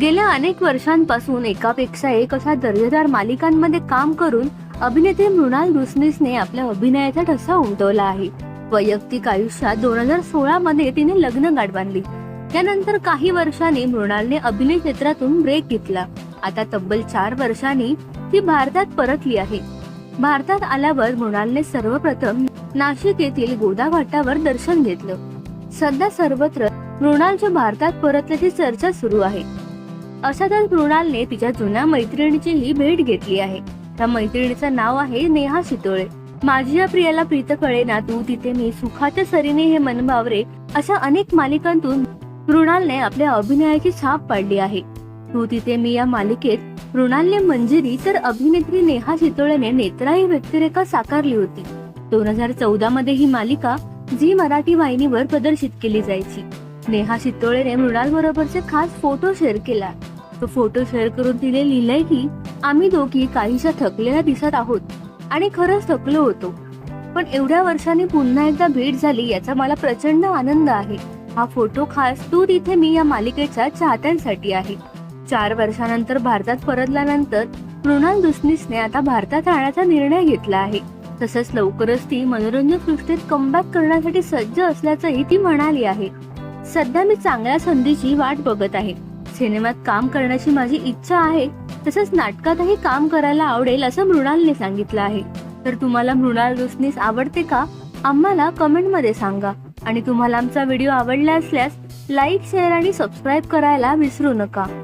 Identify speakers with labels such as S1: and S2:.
S1: गेल्या अनेक वर्षांपासून एकापेक्षा एक अशा दर्जेदार मालिकांमध्ये काम करून अभिनेते मृणाल दुसनीसने आपल्या अभिनयाचा ठसा उमटवला आहे. वैयक्तिक आयुष्यात दोन हजार सोळा मध्ये तिने लग्न गाठ बांधली त्यानंतर काही वर्षांनी मृणालने अभिनय क्षेत्रातून ब्रेक घेतला. आता तब्बल चार वर्षांनी ती भारतात परतली आहे. भारतात आल्यावर मृणालने सर्वप्रथम नाशिक येथील गोदा घाटावर दर्शन घेतलं. सध्या सर्वत्र मृणालच्या भारतात परतल्याची चर्चा सुरू आहे. अशातच मृणालने तिच्या जुन्या मैत्रिणीचीही भेट घेतली आहे. त्या मैत्रिणीचं नाव आहे नेहा शितोळे. माझी या प्रियाला प्रीत कळे ना तू तिथे मी सुखाच्या सरीने हे मनभावरे अशा अनेक मालिकांतून मृणालने आपल्या अभिनयाची छाप पाडली आहे. तू तिथे मी या मालिकेत मृणालने मंजिरी तर अभिनेत्री नेहा शितोळेने नेत्राई व्यक्तिरेखा साकारली होती. दोन हजार चौदा मध्ये ही मालिका झी मराठी वाहिनीवर प्रदर्शित केली जायची. नेहा शितोळेने मृणाल बरोबरचे खास फोटो शेअर केला. तो फोटो शेअर करून तिने लिहिलंय की आम्ही दोघी काहीशा थकलेल्या दिसत आहोत आणि खरंच थकलो होतो. पण एवढ्या वर्षांनी पुन्हा एकदा भेट झाली याचा मला प्रचंड आनंद आहे. हा फोटो खास तू तिथे मी या मालिकेच्या चाहत्यांसाठी आहे. चार वर्षानंतर भारतात परतल्यानंतर मृणाल दुसनीसने आता भारतात राहण्याचा निर्णय घेतला आहे. तसंच लवकरच ती मनोरंजन सृष्टीत कमबॅक करण्यासाठी सज्ज असल्याचंही ती म्हणाली आहे. सध्या मी चांगल्या संधीची वाट बघत आहे. सिनेमात काम करण्याची माझी इच्छा आहे तसंच नाटकातही काम करायला आवडेल असं मृणालने सांगितलं आहे. तर तुम्हाला मृणाल रुसनीस आवडते का? आम्हाला कमेंटमध्ये सांगा. आणि तुम्हाला आमचा व्हिडिओ आवडला असल्यास लाईक शेअर आणि सबस्क्राईब करायला विसरू नका.